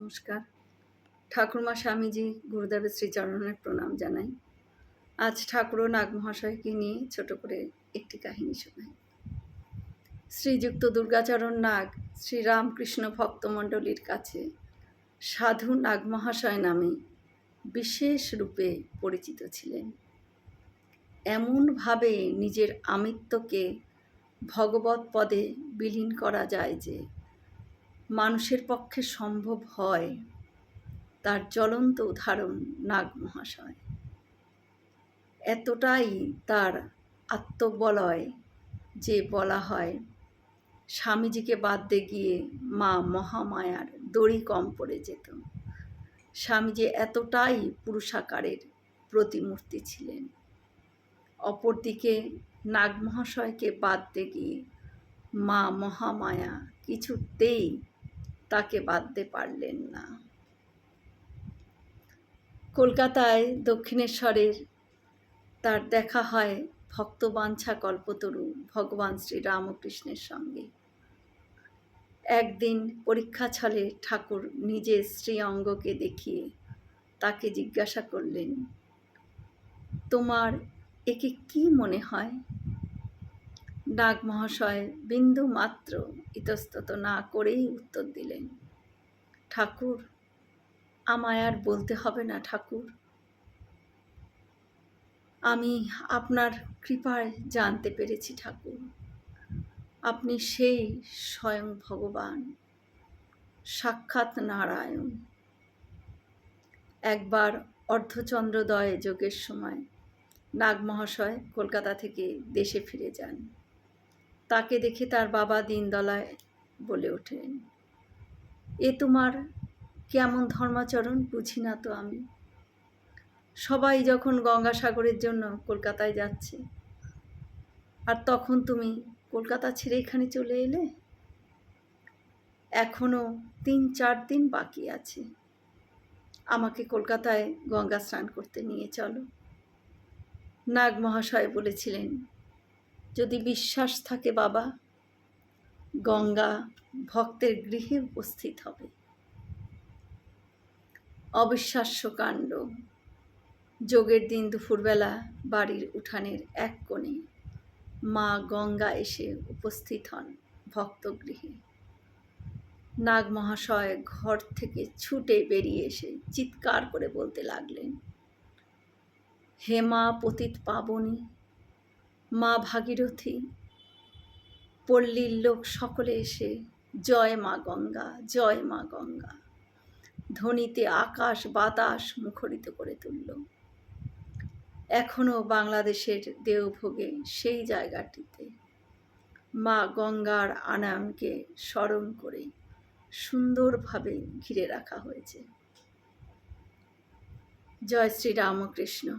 নমস্কার। ঠাকুরমা স্বামীজি গুরুদেবের শ্রীচরণের প্রণাম জানাই। আজ ঠাকুর নাগ মহাশয়কে নিয়ে ছোট করে একটি কাহিনী শোনাই। শ্রীযুক্ত দুর্গাচরণ নাগ শ্রীরামকৃষ্ণ ভক্তমণ্ডলীর কাছে সাধু নাগ মহাশয় নামে বিশেষ রূপে পরিচিত ছিলেন। এমনভাবে নিজের আমিত্বকে ভগবত পদে বিলীন করা যায় যে মানুষের পক্ষে সম্ভব হয়, তার জ্বলন্ত উদাহরণ নাগ মহাশয়। এতটাই তার আত্মবলয় যে বলা হয়, স্বামীজিকে বাদ দিয়ে গিয়ে মা মহামায়ার দড়ি কম পড়ে যেত। স্বামীজি এতটাই পুরুষাকারের প্রতিমূর্তি ছিলেন। অপরদিকে নাগ মহাশয়কে বাদ গিয়ে মা মহামায়া কিছুতেই তাকে বাঁধতে পারলেন না। কলকাতায় দক্ষিণেশ্বরের তার দেখা হয় ভক্তবাঞ্ছা কল্পতরু ভগবান শ্রী রামকৃষ্ণের সঙ্গে। একদিন পরীক্ষা ছলে ঠাকুর নিজের শ্রী অঙ্গকে দেখিয়ে তাকে জিজ্ঞাসা করলেন, তোমার একে কি মনে হয়? নাগ মহাশয় বিন্দু মাত্র ইতস্তত না করেই উত্তর দিলেন, ঠাকুর, আমায় আর বলতে হবে না ঠাকুর। আমি আপনার কৃপায় জানতে পেরেছি ঠাকুর। আপনি সেই স্বয়ং ভগবান, সাক্ষাৎ নারায়ণ। একবার অর্ধচন্দ্রোদয় যোগের সময় নাগ মহাশয় কলকাতা থেকে দেশে ফিরে যান। তাকে দেখে তার বাবা দিনদলায় বলে ওঠেন, এ তোমার কেমন ধর্মাচরণ বুঝি না তো আমি? সবাই যখন গঙ্গাসাগরের জন্য কলকাতায় যাচ্ছে, আর তখন তুমি কলকাতা ছেড়ে এখানে চলে এলে? এখনও তিন চার দিন বাকি আছে। আমাকে কলকাতায় গঙ্গা স্নান করতে নিয়ে চলো। নাগ মহাশয় বলেছিলেন যদি বিশ্বাস থাকে বাবা, গঙ্গা ভক্তের গৃহে উপস্থিত হবে। অবিশ্বাস্য কাণ্ড। যোগের দিন দুপুরবেলা বাড়ির উঠানের এক কোণে মা গঙ্গা এসে উপস্থিত হন ভক্তগৃহে। নাগ মহাশয় ঘর থেকে ছুটে বেরিয়ে এসে চিৎকার করে বলতে লাগলেন হেমা পতিত পাবনী মা ভাগীরথী। পল্লীর লোক সকলে এসে, জয় মা গঙ্গা, জয় মা গঙ্গা। ধ্বনিতে আকাশ বাতাস মুখরিত করে তুলল। এখনও বাংলাদেশের দেওভোগে সেই জায়গাটিতে মা গঙ্গার আনায়নকে স্মরণ করে সুন্দরভাবে ঘিরে রাখা হয়েছে। জয় শ্রী রামকৃষ্ণ।